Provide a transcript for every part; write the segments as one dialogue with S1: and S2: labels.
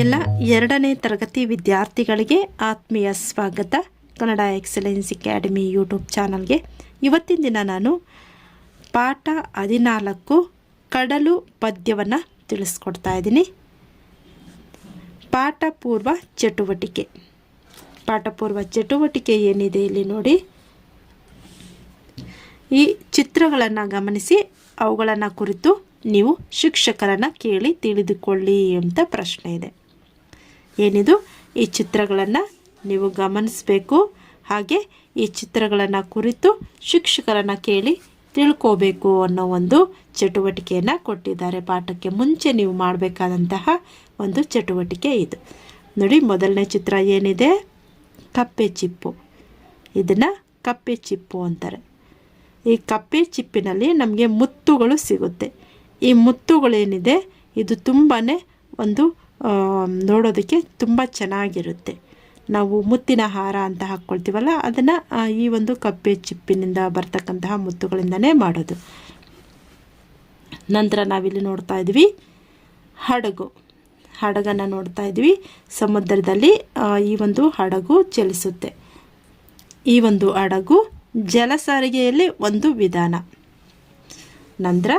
S1: ಎಲ್ಲ ಎರಡನೇ ತರಗತಿ ವಿದ್ಯಾರ್ಥಿಗಳಿಗೆ ಆತ್ಮೀಯ ಸ್ವಾಗತ. ಕನ್ನಡ ಎಕ್ಸಲೆನ್ಸ್ ಅಕಾಡೆಮಿ ಯೂಟ್ಯೂಬ್ ಚಾನಲ್ಗೆ ಇವತ್ತಿನ ದಿನ ನಾನು ಪಾಠ ಹದಿನಾಲ್ಕು ಕಡಲು ಪದ್ಯವನ್ನು ತಿಳಿಸ್ಕೊಡ್ತಾ ಇದ್ದೀನಿ. ಪಾಠಪೂರ್ವ ಚಟುವಟಿಕೆ. ಪಾಠಪೂರ್ವ ಚಟುವಟಿಕೆ ಏನಿದೆ ಇಲ್ಲಿ ನೋಡಿ. ಈ ಚಿತ್ರಗಳನ್ನು ಗಮನಿಸಿ, ಅವುಗಳನ್ನು ಕುರಿತು ನೀವು ಶಿಕ್ಷಕರನ್ನು ಕೇಳಿ ತಿಳಿದುಕೊಳ್ಳಿ ಅಂತ ಪ್ರಶ್ನೆ ಇದೆ. ಏನಿದು? ಈ ಚಿತ್ರಗಳನ್ನು ನೀವು ಗಮನಿಸಬೇಕು. ಹಾಗೆ ಈ ಚಿತ್ರಗಳನ್ನು ಕುರಿತು ಶಿಕ್ಷಕರನ್ನು ಕೇಳಿ ತಿಳ್ಕೋಬೇಕು ಅನ್ನೋ ಒಂದು ಚಟುವಟಿಕೆಯನ್ನು ಕೊಟ್ಟಿದ್ದಾರೆ. ಪಾಠಕ್ಕೆ ಮುಂಚೆ ನೀವು ಮಾಡಬೇಕಾದಂತಹ ಒಂದು ಚಟುವಟಿಕೆ ಇದು. ನೋಡಿ, ಮೊದಲನೇ ಚಿತ್ರ ಏನಿದೆ? ಕಪ್ಪೆ ಚಿಪ್ಪು. ಇದನ್ನು ಕಪ್ಪೆ ಚಿಪ್ಪು ಅಂತಾರೆ. ಈ ಕಪ್ಪೆ ಚಿಪ್ಪಿನಲ್ಲಿ ನಮಗೆ ಮುತ್ತುಗಳು ಸಿಗುತ್ತೆ. ಈ ಮುತ್ತುಗಳೇನಿದೆ? ಇದು ತುಂಬಾ ಒಂದು ನೋಡೋದಕ್ಕೆ ತುಂಬ ಚೆನ್ನಾಗಿರುತ್ತೆ. ನಾವು ಮುತ್ತಿನ ಹಾರ ಅಂತ ಹಾಕ್ಕೊಳ್ತೀವಲ್ಲ ಅದನ್ನು ಈ ಒಂದು ಕಪ್ಪೆ ಚಿಪ್ಪಿನಿಂದ ಬರ್ತಕ್ಕಂತಹ ಮುತ್ತುಗಳಿಂದನೇ ಮಾಡೋದು. ನಂತರ ನಾವಿಲ್ಲಿ ನೋಡ್ತಾ ಇದ್ವಿ ಹಡಗು. ಹಡಗನ್ನು ನೋಡ್ತಾ ಇದ್ವಿ. ಸಮುದ್ರದಲ್ಲಿ ಈ ಒಂದು ಹಡಗು ಚಲಿಸುತ್ತೆ. ಈ ಒಂದು ಹಡಗು ಜಲ ಸಾರಿಗೆಯಲ್ಲಿ ಒಂದು ವಿಧಾನ. ನಂತರ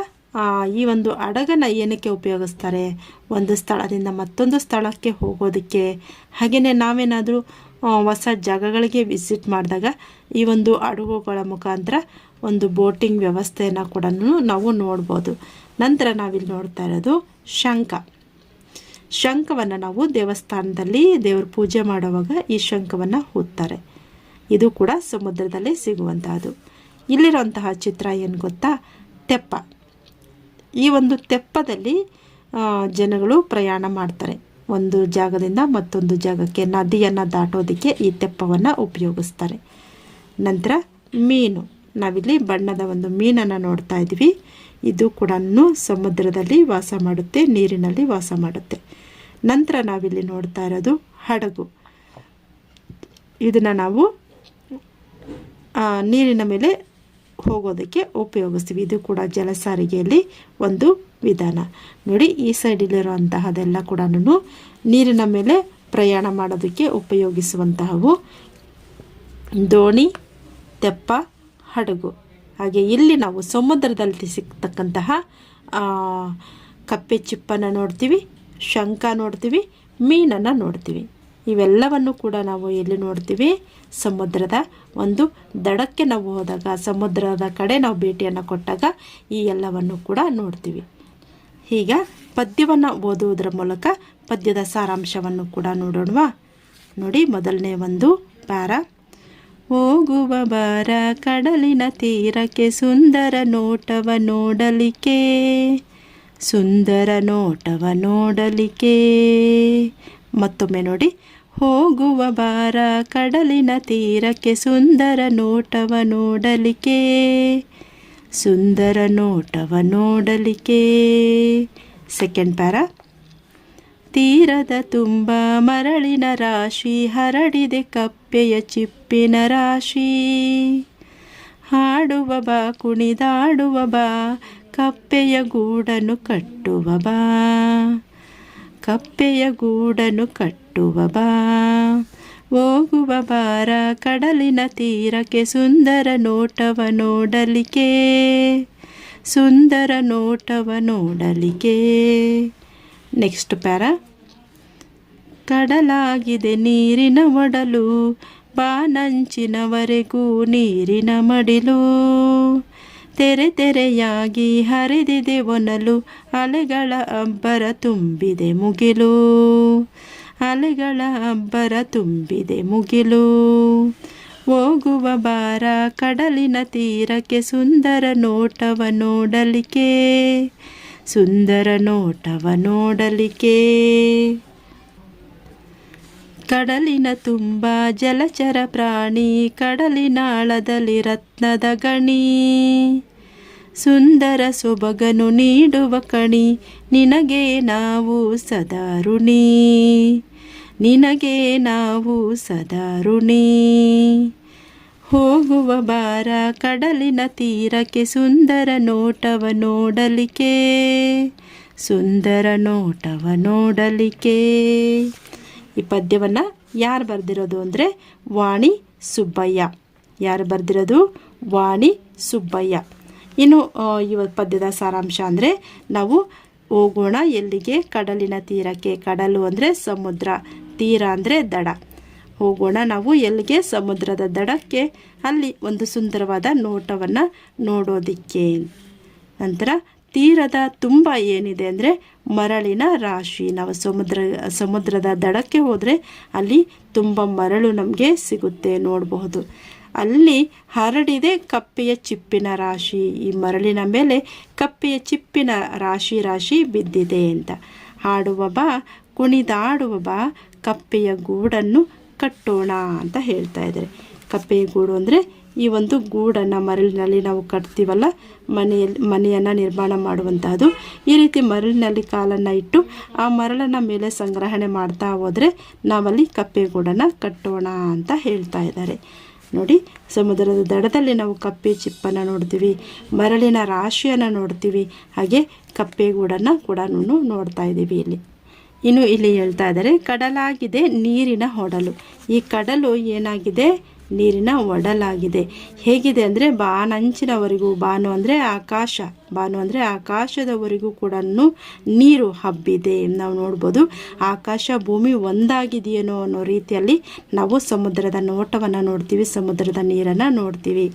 S1: ಈ ಒಂದು ಹಡಗನ್ನು ಏನಕ್ಕೆ ಉಪಯೋಗಿಸ್ತಾರೆ? ಒಂದು ಸ್ಥಳದಿಂದ ಮತ್ತೊಂದು ಸ್ಥಳಕ್ಕೆ ಹೋಗೋದಕ್ಕೆ. ಹಾಗೆಯೇ ನಾವೇನಾದರೂ ಹೊಸ ಜಾಗಗಳಿಗೆ ವಿಸಿಟ್ ಮಾಡಿದಾಗ ಈ ಒಂದು ಹಡಗುಗಳ ಮುಖಾಂತರ ಒಂದು ಬೋಟಿಂಗ್ ವ್ಯವಸ್ಥೆಯನ್ನು ಕೂಡ ನಾವು ನೋಡ್ಬೋದು. ನಂತರ ನಾವಿಲ್ಲಿ ನೋಡ್ತಾ ಇರೋದು ಶಂಖ. ಶಂಖವನ್ನು ನಾವು ದೇವಸ್ಥಾನದಲ್ಲಿ ದೇವ್ರ ಪೂಜೆ ಮಾಡುವಾಗ ಈ ಶಂಖವನ್ನು ಹೂತ್ತಾರೆ. ಇದು ಕೂಡ ಸಮುದ್ರದಲ್ಲಿ ಸಿಗುವಂತಹದ್ದು. ಇಲ್ಲಿರುವಂತಹ ಚಿತ್ರ ಏನು ಗೊತ್ತಾ? ತೆಪ್ಪ. ಈ ಒಂದು ತೆಪ್ಪದಲ್ಲಿ ಜನಗಳು ಪ್ರಯಾಣ ಮಾಡ್ತಾರೆ. ಒಂದು ಜಾಗದಿಂದ ಮತ್ತೊಂದು ಜಾಗಕ್ಕೆ, ನದಿಯನ್ನು ದಾಟೋದಕ್ಕೆ ಈ ತೆಪ್ಪವನ್ನು ಉಪಯೋಗಿಸ್ತಾರೆ. ನಂತರ ಮೀನು. ನಾವಿಲ್ಲಿ ಬಣ್ಣದ ಒಂದು ಮೀನನ್ನು ನೋಡ್ತಾ ಇದ್ವಿ ಇದು ಕೂಡ ಸಮುದ್ರದಲ್ಲಿ ವಾಸ ಮಾಡುತ್ತೆ, ನೀರಿನಲ್ಲಿ ವಾಸ ಮಾಡುತ್ತೆ. ನಂತರ ನಾವಿಲ್ಲಿ ನೋಡ್ತಾ ಇರೋದು ಹಡಗು. ಇದನ್ನು ನಾವು ನೀರಿನ ಮೇಲೆ ಹೋಗೋದಕ್ಕೆ ಉಪಯೋಗಿಸ್ತೀವಿ ಇದು ಕೂಡ ಜಲ ಸಾರಿಗೆಯಲ್ಲಿ ಒಂದು ವಿಧಾನ. ನೋಡಿ, ಈ ಸೈಡಲ್ಲಿರುವಂತಹದೆಲ್ಲ ಕೂಡ ನೀರಿನ ಮೇಲೆ ಪ್ರಯಾಣ ಮಾಡೋದಕ್ಕೆ ಉಪಯೋಗಿಸುವಂತಹವು ದೋಣಿ, ತೆಪ್ಪ, ಹಡಗು. ಹಾಗೆ ಇಲ್ಲಿ ನಾವು ಸಮುದ್ರದಲ್ಲಿ ಸಿಗ್ತಕ್ಕಂತಹ ಕಪ್ಪೆ ಚಿಪ್ಪನ್ನು ನೋಡ್ತೀವಿ, ಶಂಖ ನೋಡ್ತೀವಿ, ಮೀನನ್ನು ನೋಡ್ತೀವಿ. ಇವೆಲ್ಲವನ್ನು ಕೂಡ ನಾವು ಎಲ್ಲಿ ನೋಡ್ತೀವಿ? ಸಮುದ್ರದ ಒಂದು ದಡಕ್ಕೆ ನಾವು ಹೋದಾಗ, ಸಮುದ್ರದ ಕಡೆ ನಾವು ಭೇಟಿಯನ್ನು ಕೊಟ್ಟಾಗ ಈ ಎಲ್ಲವನ್ನು ಕೂಡ ನೋಡ್ತೀವಿ. ಈಗ ಪದ್ಯವನ್ನು ಓದುವುದರ ಮೂಲಕ ಪದ್ಯದ ಸಾರಾಂಶವನ್ನು ಕೂಡ ನೋಡೋಣವಾ. ನೋಡಿ ಮೊದಲನೇ ಒಂದು ಪ್ಯಾರ. ಹೋಗುವ ಬಾರ ಕಡಲಿನ ತೀರಕ್ಕೆ ಸುಂದರ ನೋಟವ ನೋಡಲಿಕ್ಕೆ, ಸುಂದರ ನೋಟವ ನೋಡಲಿಕ್ಕೆ. ಮತ್ತೊಮ್ಮೆ ನೋಡಿ. ಹೋಗುವ ಬಾರ ಕಡಲಿನ ತೀರಕ್ಕೆ ಸುಂದರ ನೋಟವ ನೋಡಲಿಕ್ಕೆ. ಸುಂದರ ನೋಟವ ನೋಡಲಿಕ್ಕೆ. ಸೆಕೆಂಡ್ ಪ್ಯಾರ ತೀರದ ತುಂಬ ಮರಳಿನ ರಾಶಿ ಹರಡಿದೆ ಕಪ್ಪೆಯ ಚಿಪ್ಪಿನ ರಾಶಿ. ಹಾಡುವ ಬಾ, ಕುಣಿದಾಡುವ ಬಾ, ಕಪ್ಪೆಯ ಗೂಡನ್ನು ಕಟ್ಟುವ ಬಾ. ಕಪ್ಪೆಯ ಗೂಡನ್ನು ಕಟ್ಟುವ ಬಾ. ಹೋಗುವ ಬಾರ ಕಡಲಿನ ತೀರಕ್ಕೆ ಸುಂದರ ನೋಟವ ನೋಡಲಿಕ್ಕೆ. ಸುಂದರ ನೋಟವ ನೋಡಲಿಕ್ಕೆ. Next para. ಕಡಲಾಗಿದೆ ನೀರಿನ ಒಡಲು ಬಾನಂಚಿನವರೆಗೂ ನೀರಿನ ಮಡಿಲು. ತೆರೆ ತೆರೆಯಾಗಿ ಹರಿದಿದೆ ಒನಲು, ಅಲೆಗಳ ಅಬ್ಬರ ತುಂಬಿದೆ ಮುಗಿಲು. ಅಲೆಗಳ ಅಬ್ಬರ ತುಂಬಿದೆ ಮುಗಿಲು. ಹೋಗುವ ಬಾರ ಕಡಲಿನ ತೀರಕ್ಕೆ ಸುಂದರ ನೋಟವ ನೋಡಲಿಕ್ಕೆ, ಸುಂದರ ನೋಟವ ನೋಡಲಿಕ್ಕೆ. ಕಡಲಿನ ತುಂಬ ಜಲಚರ ಪ್ರಾಣಿ ಕಡಲಿನಾಳದಲ್ಲಿ ರತ್ನದ ಗಣಿ. ಸುಂದರ ಸೊಬಗನು ನೀಡುವ ಕಣಿ, ನಿನಗೆ ನಾವು ಸದಾರುಣಿ ನಿನಗೆ ನಾವು ಸದಾರುಣಿ ಹೋಗುವ ಬಾರ ಕಡಲಿನ ತೀರಕ್ಕೆ ಸುಂದರ ನೋಟವ ನೋಡಲಿಕ್ಕೆ, ಸುಂದರ ನೋಟವ ನೋಡಲಿಕ್ಕೆ. ಈ ಪದ್ಯವನ್ನು ಯಾರು ಬರೆದಿರೋದು ಅಂದರೆ ವಾಣಿ ಸುಬ್ಬಯ್ಯ. ಯಾರು ಬರೆದಿರೋದು? ವಾಣಿ ಸುಬ್ಬಯ್ಯ. ಇನ್ನು ಈ ಪದ್ಯದ ಸಾರಾಂಶ ಅಂದರೆ ನಾವು ಹೋಗೋಣ ಎಲ್ಲಿಗೆ? ಕಡಲಿನ ತೀರಕ್ಕೆ. ಕಡಲು ಅಂದರೆ ಸಮುದ್ರ. ತೀರ ಅಂದರೆ ದಡ. ಹೋಗೋಣ ನಾವು ಎಲ್ಲಿಗೆ? ಸಮುದ್ರದ ದಡಕ್ಕೆ. ಅಲ್ಲಿ ಒಂದು ಸುಂದರವಾದ ನೋಟವನ್ನು ನೋಡೋದಿಕ್ಕೆ. ನಂತರ, ತೀರದ ತುಂಬ ಏನಿದೆ ಅಂದರೆ ಮರಳಿನ ರಾಶಿ. ನಾವು ಸಮುದ್ರ, ಸಮುದ್ರದ ದಡಕ್ಕೆ ಹೋದರೆ ಅಲ್ಲಿ ತುಂಬ ಮರಳು ನಮಗೆ ಸಿಗುತ್ತೆ ನೋಡಬಹುದು. ಅಲ್ಲಿ ಹರಡಿದೆ ಕಪ್ಪೆಯ ಚಿಪ್ಪಿನ ರಾಶಿ. ಈ ಮರಳಿನ ಮೇಲೆ ಕಪ್ಪೆಯ ಚಿಪ್ಪಿನ ರಾಶಿ ರಾಶಿ ಬಿದ್ದಿದೆ ಅಂತ. ಹಾಡುವ ಬಾ, ಕುಣಿದಾಡುವ ಬಾ, ಕಪ್ಪೆಯ ಗೂಡನ್ನು ಕಟ್ಟೋಣ ಅಂತ ಹೇಳ್ತಾ ಇದ್ದಾರೆ. ಕಪ್ಪೆಯ ಗೂಡು ಅಂದರೆ ಈ ಒಂದು ಗೂಡನ್ನು ಮರಳಿನಲ್ಲಿ ನಾವು ಕಟ್ತೀವಲ್ಲ ಮನೆಯಲ್ಲಿ ಮನೆಯನ್ನು ನಿರ್ಮಾಣ ಮಾಡುವಂತಹದ್ದು ಈ ರೀತಿ ಮರಳಿನಲ್ಲಿ ಕಾಲನ್ನು ಇಟ್ಟು ಆ ಮರಳನ್ನು ಮೇಲೆ ಸಂಗ್ರಹಣೆ ಮಾಡ್ತಾ ಹೋದರೆ ನಾವಲ್ಲಿ ಕಪ್ಪೆ ಗೂಡನ್ನು ಕಟ್ಟೋಣ ಅಂತ ಹೇಳ್ತಾ ಇದ್ದಾರೆ. ನೋಡಿ. ಸಮುದ್ರದ ದಡದಲ್ಲಿ ನಾವು ಕಪ್ಪೆ ಚಿಪ್ಪನ್ನು ನೋಡ್ತೀವಿ, ಮರಳಿನ ರಾಶಿಯನ್ನು ನೋಡ್ತೀವಿ, ಹಾಗೆ ಕಪ್ಪೆ ಗೂಡನ್ನು ಕೂಡ ನೋಡ್ತಾ ಇದ್ದೀವಿ ಇಲ್ಲಿ. ಇನ್ನು ಇಲ್ಲಿ ಹೇಳ್ತಾ ಇದ್ದಾರೆ, ಕಡಲಾಗಿದೆ ನೀರಿನ ಹೊಡಲು. ಈ ಕಡಲು ಏನಾಗಿದೆ? ನೀರಿನ ಒಡಲಾಗಿದೆ. ಹೇಗಿದೆ ಅಂದರೆ ಬಾನಂಚಿನವರೆಗೂ, ಬಾನು ಅಂದರೆ ಆಕಾಶ, ಬಾನು ಅಂದರೆ ಆಕಾಶದವರೆಗೂ ಕೂಡ ನೀರು ಹಬ್ಬಿದೆ. ನಾವು ನೋಡ್ಬೋದು ಆಕಾಶ ಭೂಮಿ ಒಂದಾಗಿದೆಯೇನೋ ಅನ್ನೋ ರೀತಿಯಲ್ಲಿ ನಾವು ಸಮುದ್ರದ ನೋಟವನ್ನು ನೋಡ್ತೀವಿ, ಸಮುದ್ರದ ನೀರನ್ನು ನೋಡ್ತೀವಿ.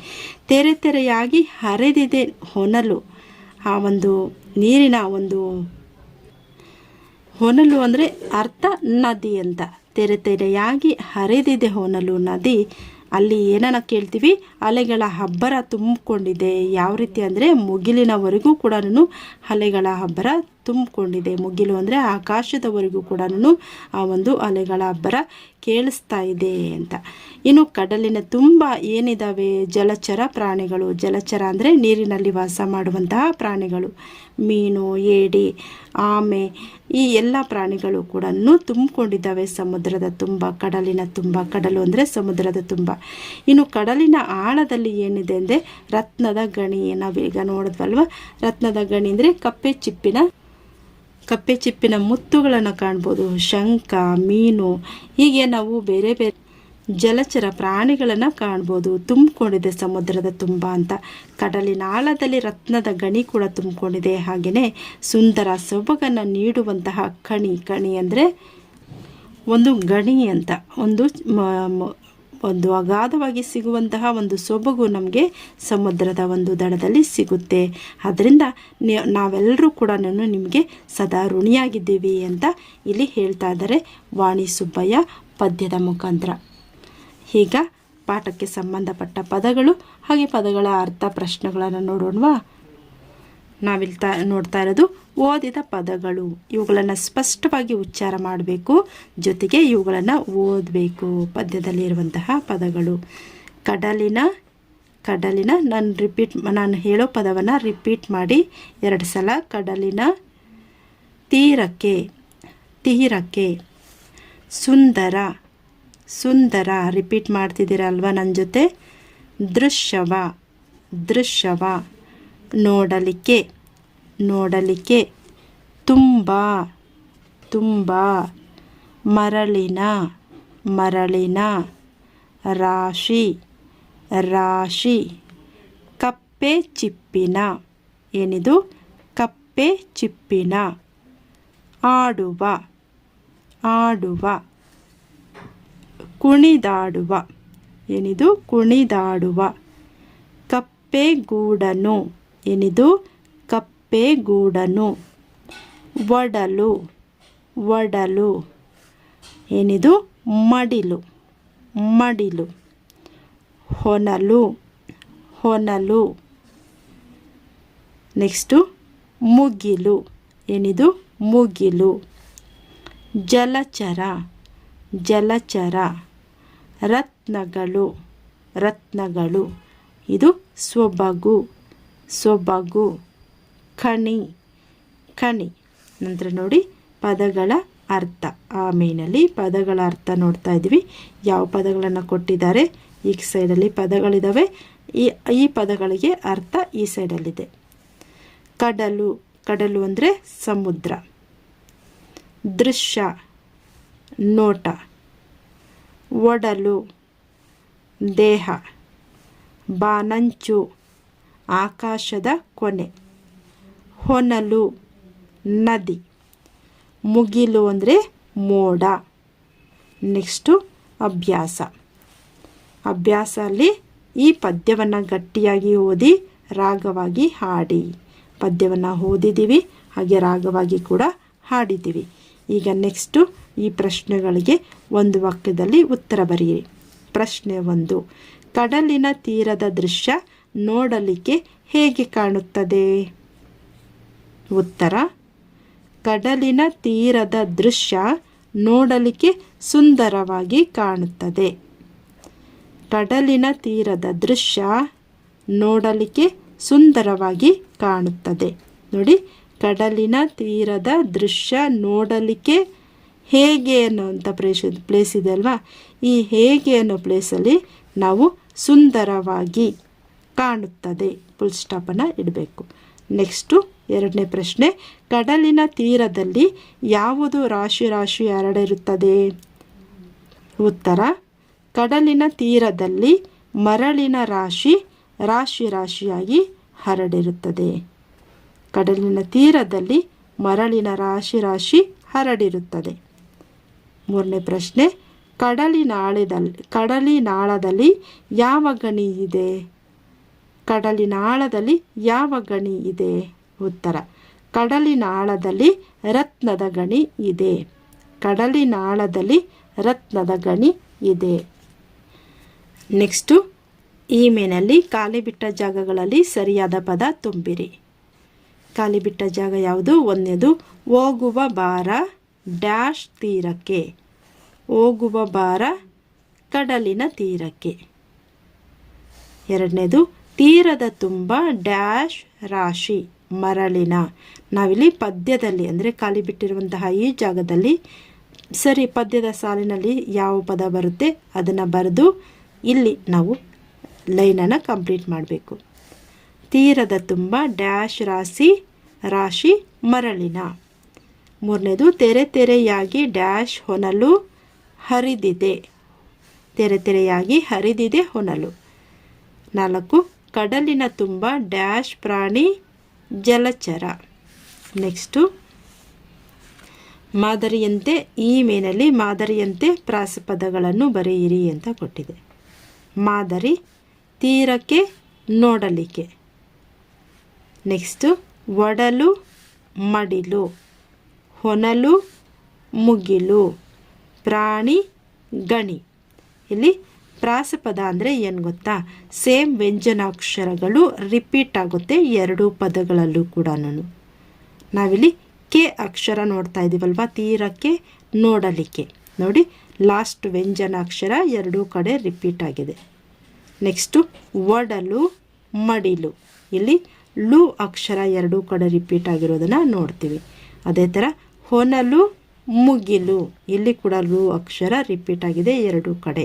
S1: ತೆರೆ ತೆರೆಯಾಗಿ ಹರಿದಿದೆ ಹೊನಲು. ಆ ಒಂದು ನೀರಿನ ಒಂದು ಹೊನಲು ಅಂದರೆ ಅರ್ಥ ನದಿ ಅಂತ. ತೆರೆ ತೆರೆಯಾಗಿ ಹರಿದಿದೆ ಹೊನಲು ನದಿ. ಅಲ್ಲಿ ಏನನ್ನ ಕೇಳ್ತೀವಿ ಅಲೆಗಳ ಹಬ್ಬರ ತುಂಬಿಕೊಂಡಿದೆ. ಯಾವ ರೀತಿ ಅಂದರೆ ಮುಗಿಲಿನವರೆಗೂ ಕೂಡ ಅಲೆಗಳ ಹಬ್ಬರ ತುಂಬಿಕೊಂಡಿದೆ. ಮುಗಿಲು ಅಂದರೆ ಆಕಾಶದವರೆಗೂ ಕೂಡ ಆ ಒಂದು ಅಲೆಗಳ ಅಬ್ಬರ ಕೇಳಿಸ್ತಾ ಇದೆ ಅಂತ. ಇನ್ನು ಕಡಲಿನ ತುಂಬ ಏನಿದಾವೆ? ಜಲಚರ ಪ್ರಾಣಿಗಳು. ಜಲಚರ ಅಂದರೆ ನೀರಿನಲ್ಲಿ ವಾಸ ಮಾಡುವಂತಹ ಪ್ರಾಣಿಗಳು. ಮೀನು, ಏಡಿ, ಆಮೆ ಈ ಎಲ್ಲ ಪ್ರಾಣಿಗಳು ಕೂಡ ತುಂಬಿಕೊಂಡಿದ್ದಾವೆ. ಸಮುದ್ರದ ತುಂಬ, ಕಡಲಿನ ತುಂಬ. ಕಡಲು ಅಂದರೆ ಸಮುದ್ರದ ತುಂಬ. ಇನ್ನು ಕಡಲಿನ ಆಳದಲ್ಲಿ ಏನಿದೆ ಅಂದರೆ ರತ್ನದ ಗಣಿ. ನಾವೀಗ ನೋಡಿದ್ವಲ್ವ? ರತ್ನದ ಗಣಿ ಅಂದರೆ ಕಪ್ಪೆ ಚಿಪ್ಪಿನ ಕಪ್ಪೆ ಚಿಪ್ಪಿನ ಮುತ್ತುಗಳನ್ನು ಕಾಣ್ಬೋದು. ಶಂಖ, ಮೀನು, ಹೀಗೆ ನಾವು ಬೇರೆ ಬೇರೆ ಜಲಚರ ಪ್ರಾಣಿಗಳನ್ನು ಕಾಣ್ಬೋದು. ತುಂಬಿಕೊಂಡಿದೆ ಸಮುದ್ರದ ತುಂಬ ಅಂತ. ಕಡಲಿನ ಆಳದಲ್ಲಿ ರತ್ನದ ಗಣಿ ಕೂಡ ತುಂಬಿಕೊಂಡಿದೆ. ಹಾಗೆಯೇ ಸುಂದರ ಸೊಬಗನ್ನು ನೀಡುವಂತಹ ಕಣಿ ಕಣಿ ಅಂದರೆ ಒಂದು ಗಣಿ ಅಂತ. ಒಂದು ಒಂದು ಅಗಾಧವಾಗಿ ಸಿಗುವಂತಹ ಒಂದು ಸೊಬಗು ನಮಗೆ ಸಮುದ್ರದ ಒಂದು ದಡದಲ್ಲಿ ಸಿಗುತ್ತೆ. ಅದರಿಂದ ನಾವೆಲ್ಲರೂ ಕೂಡ ನಿಮಗೆ ಸದಾ ಋಣಿಯಾಗಿದ್ದೀವಿ ಅಂತ ಇಲ್ಲಿ ಹೇಳ್ತಾ ಇದ್ದಾರೆ ವಾಣಿ ಸುಬ್ಬಯ್ಯ ಪದ್ಯದ ಮುಖಾಂತರ. ಈಗ ಪಾಠಕ್ಕೆ ಸಂಬಂಧಪಟ್ಟ ಪದಗಳು ಹಾಗೆ ಪದಗಳ ಅರ್ಥ ಪ್ರಶ್ನೆಗಳನ್ನು ನೋಡೋಣವಾ? ನಾವಿಲ್ಲಿ ತಾ ನೋಡ್ತಾ ಇರೋದು ಓದಿದ ಪದಗಳು. ಇವುಗಳನ್ನು ಸ್ಪಷ್ಟವಾಗಿ ಉಚ್ಚಾರ ಮಾಡಬೇಕು. ಜೊತೆಗೆ ಇವುಗಳನ್ನು ಓದಬೇಕು. ಪದ್ಯದಲ್ಲಿರುವಂತಹ ಪದಗಳು. ಕಡಲಿನ ಕಡಲಿನ, ನಾನು ರಿಪೀಟ್ ನಾನು ಹೇಳೋ ಪದವನ್ನು ರಿಪೀಟ್ ಮಾಡಿ. ಎರಡು ಸಲ ಕಡಲಿನ ತೀರಕ್ಕೆ ತೀರಕ್ಕೆ. ಸುಂದರ ಸುಂದರ ರಿಪೀಟ್ ಮಾಡ್ತಿದ್ದೀರಲ್ವ ನನ್ನ ಜೊತೆ? ದೃಶ್ಯವ ದೃಶ್ಯವ. ನೋಡಲಿಕ್ಕೆ. ನೋಡಲಿಕ್ಕೆ ತುಂಬ ತುಂಬ ಮರಳಿನ ಮರಳಿನ ರಾಶಿ ರಾಶಿ ಕಪ್ಪೆ ಚಿಪ್ಪಿನ. ಏನಿದು? ಕಪ್ಪೆ ಚಿಪ್ಪಿನ. ಆಡುವ ಆಡುವ, ಕುಣಿದಾಡುವ. ಏನಿದು? ಕುಣಿದಾಡುವ. ಕಪ್ಪೆ ಗೂಡನು. ಏನಿದು? ಕಪ್ಪೆಗೂಡನು ಒಡಲು ಒಡಲು. ಏನಿದು? ಮಡಿಲು ಮಡಿಲು. ಹೊನಲು ಹೊನಲು. ನೆಕ್ಸ್ಟು, ಮುಗಿಲು. ಏನಿದು? ಮುಗಿಲು. ಜಲಚರ ಜಲಚರ. ರತ್ನಗಳು ರತ್ನಗಳು. ಇದು ಸೊಬಗು ಸೊಬಗು. ಖಣಿ ಖಣಿ ನಂತರ ನೋಡಿ ಪದಗಳ ಅರ್ಥ. ಆ ಮೇನಲ್ಲಿ ಪದಗಳ ಅರ್ಥ ನೋಡ್ತಾ ಇದ್ವಿ ಯಾವ ಪದಗಳನ್ನು ಕೊಟ್ಟಿದ್ದಾರೆ? ಈ ಸೈಡಲ್ಲಿ ಪದಗಳಿದ್ದಾವೆ ಈ ಈ ಪದಗಳಿಗೆ ಅರ್ಥ ಈ ಸೈಡಲ್ಲಿದೆ. ಕಡಲು ಕಡಲು ಅಂದರೆ ಸಮುದ್ರ. ದೃಶ್ಯ, ನೋಟ. ಒಡಲು, ದೇಹ. ಬಾನಂಚು, ಆಕಾಶದ ಕೊನೆ. ಹೊನಲು, ನದಿ. ಮುಗಿಲು ಅಂದರೆ ಮೋಡ. ನೆಕ್ಸ್ಟು ಅಭ್ಯಾಸ. ಅಭ್ಯಾಸ ಅಲ್ಲಿ ಈ ಪದ್ಯವನ್ನು ಗಟ್ಟಿಯಾಗಿ ಓದಿ, ರಾಗವಾಗಿ ಹಾಡಿ. ಪದ್ಯವನ್ನು ಓದಿದ್ದೀವಿ ಹಾಗೆ ರಾಗವಾಗಿ ಕೂಡ ಹಾಡಿದ್ದೀವಿ ಈಗ ನೆಕ್ಸ್ಟು ಈ ಪ್ರಶ್ನೆಗಳಿಗೆ ಒಂದು ವಾಕ್ಯದಲ್ಲಿ ಉತ್ತರ ಬರೆಯಿರಿ ಪ್ರಶ್ನೆ ಒಂದು, ಕಡಲಿನ ತೀರದ ದೃಶ್ಯ ನೋಡಲಿಕ್ಕೆ ಹೇಗೆ ಕಾಣುತ್ತದೆ? ಉತ್ತರ, ಕಡಲಿನ ತೀರದ ದೃಶ್ಯ ನೋಡಲಿಕ್ಕೆ ಸುಂದರವಾಗಿ ಕಾಣುತ್ತದೆ. ಕಡಲಿನ ತೀರದ ದೃಶ್ಯ ನೋಡಲಿಕ್ಕೆ ಸುಂದರವಾಗಿ ಕಾಣುತ್ತದೆ. ನೋಡಿ, ಕಡಲಿನ ತೀರದ ದೃಶ್ಯ ನೋಡಲಿಕ್ಕೆ ಹೇಗೆ ಅನ್ನೋಂಥ ಪ್ಲೇಸ್ ಪ್ಲೇಸ್ ಇದೆ ಅಲ್ವಾ? ಈ ಹೇಗೆ ಅನ್ನೋ ಪ್ಲೇಸಲ್ಲಿ ನಾವು ಸುಂದರವಾಗಿ ಕಾಣುತ್ತದೆ. ಫುಲ್ ಸ್ಟಾಪನ್ನು ಇಡಬೇಕು. ನೆಕ್ಸ್ಟು ಎರಡನೇ ಪ್ರಶ್ನೆ, ಕಡಲಿನ ತೀರದಲ್ಲಿ ಯಾವುದು ರಾಶಿ ರಾಶಿ ಹರಡಿರುತ್ತದೆ ಉತ್ತರ, ಕಡಲಿನ ತೀರದಲ್ಲಿ ಮರಳಿನ ರಾಶಿ ರಾಶಿ ರಾಶಿಯಾಗಿ ಹರಡಿರುತ್ತದೆ. ಕಡಲಿನ ತೀರದಲ್ಲಿ ಮರಳಿನ ರಾಶಿ ರಾಶಿ ಹರಡಿರುತ್ತದೆ. ಮೂರನೇ ಪ್ರಶ್ನೆ ಕಡಲಿನಾಳದಲ್ಲಿ ಕಡಲಿನಾಳದಲ್ಲಿ ಯಾವ ಗಣಿ ಇದೆ? ಕಡಲಿನಾಳದಲ್ಲಿ ಯಾವ ಗಣಿ ಇದೆ? ಉತ್ತರ. ಕಡಲಿನಾಳದಲ್ಲಿ ರತ್ನದ ಗಣಿ ಇದೆ. ಕಡಲಿನಾಳದಲ್ಲಿ ರತ್ನದ ಗಣಿ ಇದೆ. ನೆಕ್ಸ್ಟು ಈ ಮೇನಲ್ಲಿ ಖಾಲಿ ಬಿಟ್ಟ ಜಾಗಗಳಲ್ಲಿ ಸರಿಯಾದ ಪದ ತುಂಬಿರಿ. ಖಾಲಿ ಬಿಟ್ಟ ಜಾಗ ಯಾವುದು? ಒಂದನೇದು, ಹೋಗುವ ಭಾರ ಡ್ಯಾಶ್ ತೀರಕ್ಕೆ. ಹೋಗುವ ಭಾರ ಕಡಲಿನ ತೀರಕ್ಕೆ. ಎರಡನೇದು, ತೀರದ ತುಂಬ ಡ್ಯಾಶ್ ರಾಶಿ. ಮರಳಿನ. ನಾವಿಲ್ಲಿ ಪದ್ಯದಲ್ಲಿ, ಅಂದರೆ ಖಾಲಿ ಬಿಟ್ಟಿರುವಂತಹ ಈ ಜಾಗದಲ್ಲಿ, ಸರಿ, ಪದ್ಯದ ಸಾಲಿನಲ್ಲಿ ಯಾವ ಪದ ಬರುತ್ತೆ ಅದನ್ನು ಬರೆದು ಇಲ್ಲಿ ನಾವು ಲೈನನ್ನು ಕಂಪ್ಲೀಟ್ ಮಾಡಬೇಕು. ತೀರದ ತುಂಬ ಡ್ಯಾಶ್ ರಾಶಿ ರಾಶಿ ಮರಳಿನ. ಮೂರನೇದು, ತೆರೆ ತೆರೆಯಾಗಿ ಡ್ಯಾಶ್ ಹೊನಲು ಹರಿದಿದೆ. ತೆರೆ ತೆರೆಯಾಗಿ ಹರಿದಿದೆ ಹೊನಲು. ನಾಲ್ಕು, ಕಡಲಿನ ತುಂಬ ಡ್ಯಾಶ್ ಪ್ರಾಣಿ ಜಲಚರ. ನೆಕ್ಸ್ಟು ಮಾದರಿಯಂತೆ ಈ ಮೇನಲ್ಲಿ ಮಾದರಿಯಂತೆ ಪ್ರಾಸಪದಗಳನ್ನು ಬರೆಯಿರಿ ಅಂತ ಕೊಟ್ಟಿದೆ. ಮಾದರಿ, ತೀರಕ್ಕೆ, ನೋಡಲಿಕ್ಕೆ. ನೆಕ್ಸ್ಟು ಒಡಲು, ಮಡಿಲು. ಹೊನಲು, ಮುಗಿಲು. ಪ್ರಾಣಿ, ಗಣಿ. ಇಲ್ಲಿ ಪ್ರಾಸಪದ ಅಂದರೆ ಏನು ಗೊತ್ತಾ? ಸೇಮ್ ವ್ಯಂಜನಾಕ್ಷರಗಳು ರಿಪೀಟ್ ಆಗುತ್ತೆ ಎರಡೂ ಪದಗಳಲ್ಲೂ ಕೂಡ ನಾವಿಲ್ಲಿ ಕೆ ಅಕ್ಷರ ನೋಡ್ತಾ ಇದ್ದೀವಲ್ವ ತೀರಕ್ಕೆ ನೋಡಲಿಕ್ಕೆ. ನೋಡಿ ಲಾಸ್ಟ್ ವ್ಯಂಜನಾಕ್ಷರ ಎರಡೂ ಕಡೆ ರಿಪೀಟ್ ಆಗಿದೆ. ನೆಕ್ಸ್ಟು ಒಡಲು, ಮಡಿಲು. ಇಲ್ಲಿ ಲು ಅಕ್ಷರ ಎರಡೂ ಕಡೆ ರಿಪೀಟ್ ಆಗಿರೋದನ್ನು ನೋಡ್ತೀವಿ. ಅದೇ ಥರ ಹೊನಲು, ಮುಗಿಲು. ಇಲ್ಲಿ ಕೂಡ ಲು ಅಕ್ಷರ ರಿಪೀಟ್ ಆಗಿದೆ ಎರಡೂ ಕಡೆ.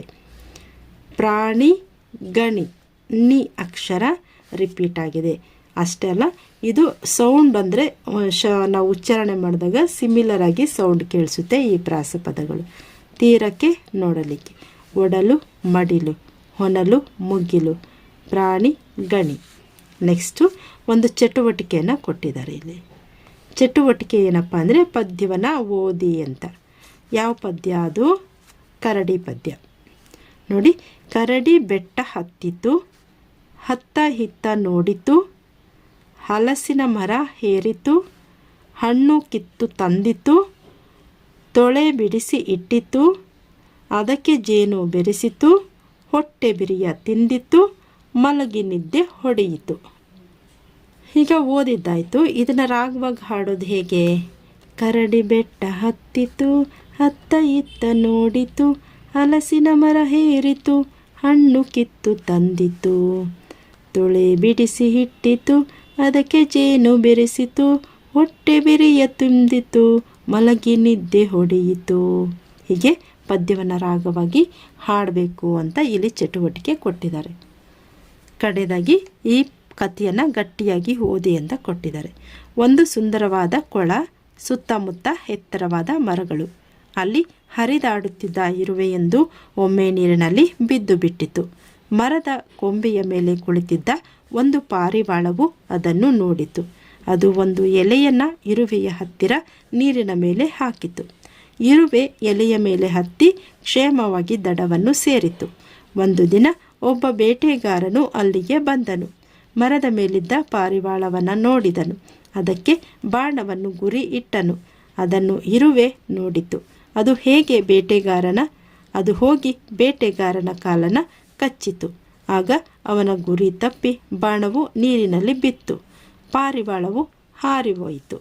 S1: ಪ್ರಾಣಿ, ಗಣಿ, ನಿ ಅಕ್ಷರ ರಿಪೀಟ್ ಆಗಿದೆ. ಅಷ್ಟೇ ಅಲ್ಲ, ಇದು ಸೌಂಡ್ ಅಂದರೆ ಶ, ನಾವು ಉಚ್ಚಾರಣೆ ಮಾಡಿದಾಗ ಸಿಮಿಲರ್ ಆಗಿ ಸೌಂಡ್ ಕೇಳಿಸುತ್ತೆ ಈ ಪ್ರಾಸ ಪದಗಳು. ತೀರಕ್ಕೆ ನೋಡಲಿಕ್ಕೆ, ಒಡಲು, ಮಡಿಲು, ಹೊನಲು ಮುಗ್ಗಿಲು ಪ್ರಾಣಿ, ಗಣಿ. ನೆಕ್ಸ್ಟು ಒಂದು ಚಟುವಟಿಕೆಯನ್ನು ಕೊಟ್ಟಿದ್ದಾರೆ ಇಲ್ಲಿ. ಚಟುವಟಿಕೆ ಏನಪ್ಪ ಅಂದರೆ ಪದ್ಯವನ್ನು ಓದಿ ಅಂತ. ಯಾವ ಪದ್ಯ ಅದು? ಕರಡಿ ಪದ್ಯ. ನೋಡಿ, ಕರಡಿ ಬೆಟ್ಟ ಹತ್ತಿತು ಹತ್ತ ಹಿತ್ತ ನೋಡಿತು ಹಲಸಿನ ಮರ ಹೇರಿತು ಹಣ್ಣು ಕಿತ್ತು ತಂದಿತು ತೊಳೆ ಬಿಡಿಸಿ ಇಟ್ಟಿತು ಅದಕ್ಕೆ ಜೇನು ಬೆರೆಸಿತು ಹೊಟ್ಟೆ ಬಿರಿಯ ತಿಂದಿತ್ತು, ಮಲಗಿ ನಿದ್ದೆ ಹೊಡೆಯಿತು. ಈಗ ಓದಿದ್ದಾಯಿತು. ಇದನ್ನು ರಾಗವಾಗಿ ಹಾಡೋದು ಹೇಗೆ? ಕರಡಿ ಬೆಟ್ಟ ಹತ್ತಿತು ಹತ್ತ ಇತ್ತ ನೋಡಿತು ಹಲಸಿನ ಮರ ಹೇರಿತು, ಹಣ್ಣು ಕಿತ್ತು ತಂದಿತು. ತೊಳೆ ಬಿಡಿಸಿ ಹಿಟ್ಟಿತು, ಅದಕ್ಕೆ ಜೇನು ಬೆರೆಸಿತು, ಹೊಟ್ಟೆ ಬಿರಿಯ ತುಂಬಿತು, ಮಲಗಿ ನಿದ್ದೆ ಹೊಡೆಯಿತು. ಹೀಗೆ ಪದ್ಯವನ್ನು ರಾಗವಾಗಿ ಹಾಡಬೇಕು ಅಂತ ಇಲ್ಲಿ ಚಟುವಟಿಕೆ ಕೊಟ್ಟಿದ್ದಾರೆ. ಕಡೆಯದಾಗಿ ಈ ಕಥೆಯನ್ನು ಗಟ್ಟಿಯಾಗಿ ಓದಿ ಅಂತ ಕೊಟ್ಟಿದ್ದಾರೆ. ಒಂದು ಸುಂದರವಾದ ಕೊಳ, ಸುತ್ತಮುತ್ತ ಎತ್ತರವಾದ ಮರಗಳು. ಅಲ್ಲಿ ಹರಿದಾಡುತ್ತಿದ್ದ ಇರುವೆಯೆಂದು ಒಮ್ಮೆ ನೀರಿನಲ್ಲಿ ಬಿದ್ದು ಬಿಟ್ಟಿತು. ಮರದ ಕೊಂಬೆಯ ಮೇಲೆ ಕುಳಿತಿದ್ದ ಒಂದು ಪಾರಿವಾಳವು ಅದನ್ನು ನೋಡಿತು. ಅದು ಒಂದು ಎಲೆಯನ್ನು ಇರುವೆಯ ಹತ್ತಿರ ನೀರಿನ ಮೇಲೆ ಹಾಕಿತು. ಇರುವೆ ಎಲೆಯ ಮೇಲೆ ಹತ್ತಿ ಕ್ಷೇಮವಾಗಿ ದಡವನ್ನು ಸೇರಿತು. ಒಂದು ದಿನ ಒಬ್ಬ ಬೇಟೆಗಾರನು ಅಲ್ಲಿಗೆ ಬಂದನು. ಮರದ ಮೇಲಿದ್ದ ಪಾರಿವಾಳವನ್ನು ನೋಡಿದನು. ಅದಕ್ಕೆ ಬಾಣವನ್ನು ಗುರಿ ಇಟ್ಟನು. ಅದನ್ನು ಇರುವೆ ನೋಡಿತು. ಅದು ಹೇಗೆ ಬೇಟೆಗಾರನ, ಅದು ಹೋಗಿ ಬೇಟೆಗಾರನ ಕಾಲನ ಕಚ್ಚಿತು. ಆಗ ಅವನ ಗುರಿ ತಪ್ಪಿ ಬಾಣವು ನೀರಿನಲ್ಲಿ ಬಿತ್ತು. ಪಾರಿವಾಳವು ಹಾರಿ ಹೋಯಿತು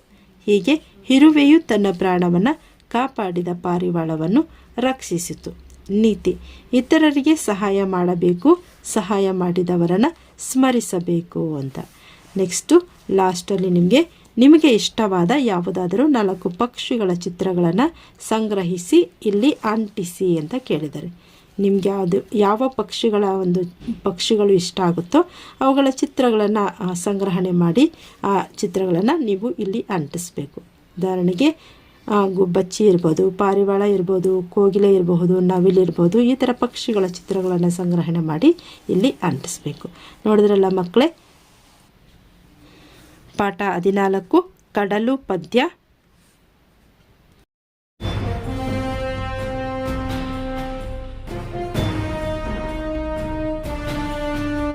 S1: ಹೀಗೆ ಹಿರುವೆಯು ತನ್ನ ಪ್ರಾಣವನ್ನು ಕಾಪಾಡಿದ ಪಾರಿವಾಳವನ್ನು ರಕ್ಷಿಸಿತು. ನೀತಿ, ಇತರರಿಗೆ ಸಹಾಯ ಮಾಡಬೇಕು, ಸಹಾಯ ಮಾಡಿದವರನ್ನು ಸ್ಮರಿಸಬೇಕು ಅಂತ. ನೆಕ್ಸ್ಟು ಲಾಸ್ಟಲ್ಲಿ ನಿಮಗೆ ನಿಮಗೆ ಇಷ್ಟವಾದ ಯಾವುದಾದರೂ ನಾಲ್ಕು ಪಕ್ಷಿಗಳ ಚಿತ್ರಗಳನ್ನು ಸಂಗ್ರಹಿಸಿ, ಇಲ್ಲಿ ಅಂಟಿಸಿ ಅಂತ ಕೇಳಿದ್ದಾರೆ. ನಿಮ್ಗೆ ಯಾವುದು, ಯಾವ ಪಕ್ಷಿಗಳ ಒಂದು ಪಕ್ಷಿಗಳು ಇಷ್ಟ ಆಗುತ್ತೋ ಅವುಗಳ ಚಿತ್ರಗಳನ್ನು ಸಂಗ್ರಹಣೆ ಮಾಡಿ, ಆ ಚಿತ್ರಗಳನ್ನು ನೀವು ಇಲ್ಲಿ ಅಂಟಿಸ್ಬೇಕು. ಉದಾಹರಣೆಗೆ ಗುಬ್ಬಚ್ಚಿ ಇರ್ಬೋದು, ಪಾರಿವಾಳ ಇರ್ಬೋದು, ಕೋಗಿಲೆ ಇರಬಹುದು ನವಿಲಿರ್ಬೋದು ಈ ಥರ ಪಕ್ಷಿಗಳ ಚಿತ್ರಗಳನ್ನು ಸಂಗ್ರಹಣೆ ಮಾಡಿ ಇಲ್ಲಿ ಅಂಟಿಸ್ಬೇಕು. ನೋಡಿದ್ರಲ್ಲ ಮಕ್ಕಳೇ ಪಾಠ ಹದಿನಾಲ್ಕು ಕಡಲು ಪದ್ಯ